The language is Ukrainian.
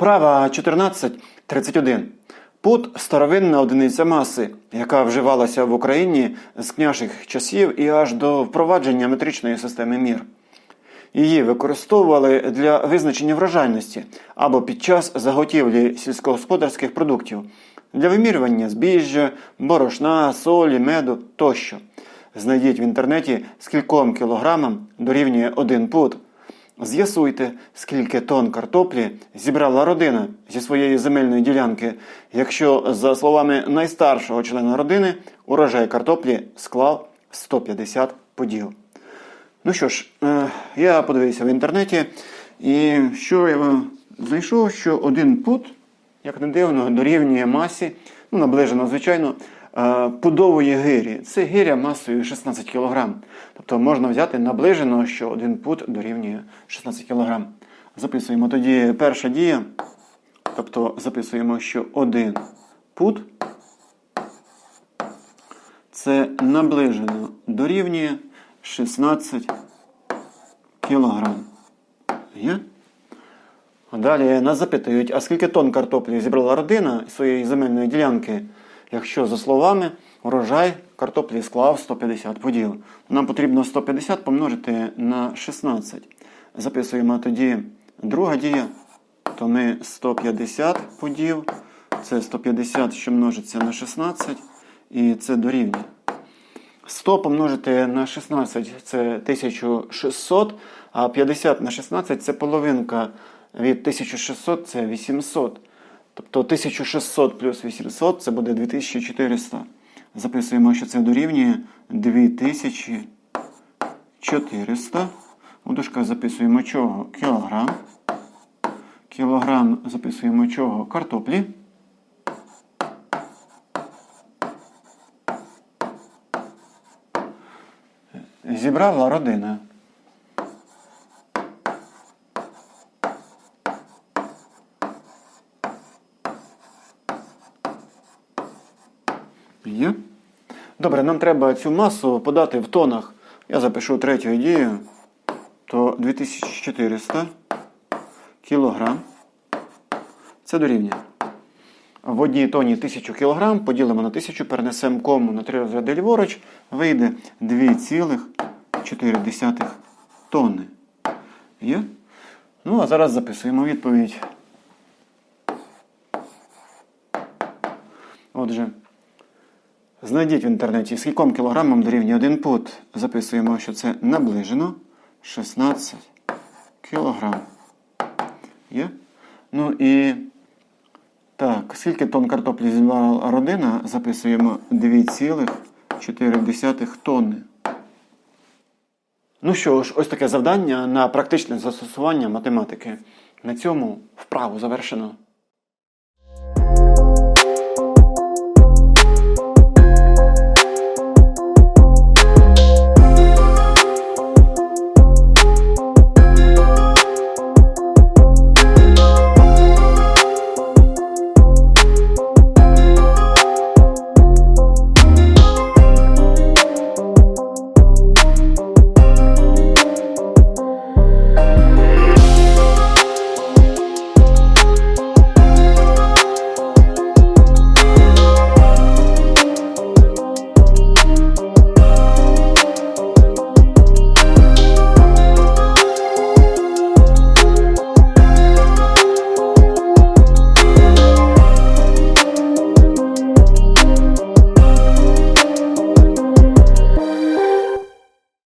Вправа 14.31. Пут старовинна одиниця маси, яка вживалася в Україні з княжих часів і аж до впровадження метричної системи мір. Її використовували для визначення врожайності або під час заготівлі сільськогосподарських продуктів для вимірювання збіжжя, борошна, солі, меду тощо. Знайдіть в інтернеті, скільком кілограмам дорівнює один пут. З'ясуйте, скільки тонн картоплі зібрала родина зі своєї земельної ділянки, якщо, за словами найстаршого члена родини, урожай картоплі склав 150 поділ. Ну що ж, е, я подивився в інтернеті, і що я знайшов, що один пут, як не дивно, дорівнює масі, ну наближено, звичайно, пудової гирі. Це гиря масою 16 кг. Тобто можна взяти наближено, що один пут дорівнює 16 кг. Записуємо тоді перша дія. Тобто записуємо, що один пут це наближено дорівнює 16 кілограм. Є? Далі нас запитують, а скільки тонн картоплі зібрала родина своєї земельної ділянки, якщо, за словами, урожай картоплі склав 150 поділ. Нам потрібно 150 помножити на 16. Записуємо тоді друга дія, то ми 150 поділ, це 150, що множиться на 16, і це дорівнює. 100 помножити на 16 це 1600, а 50 на 16 це половинка від 1600 це 800. Тобто 1600 плюс 800 це буде 2400. Записуємо, що це дорівнює 2400. У дужках записуємо чого? Кілограм. Кілограм записуємо чого? Картоплі. Зібрала родина. Є. Добре, нам треба цю масу подати в тонах. Я запишу третю дію. То 2400 кілограм. Це дорівнює. В одній тоні 1000 кг поділимо на 1000, перенесемо кому на 3 розряди ліворуч, вийде 2,4 тонни. Є? Ну, а зараз записуємо відповідь. Отже, знайдіть в інтернеті, скільком кілограмам дорівнює один пут. Записуємо, що це наближено 16 кілограм. Є? Ну і так, скільки тонн картоплі зібрала родина, записуємо 2,4 тонни. Ну що ж, ось таке завдання на практичне застосування математики. На цьому вправу завершено.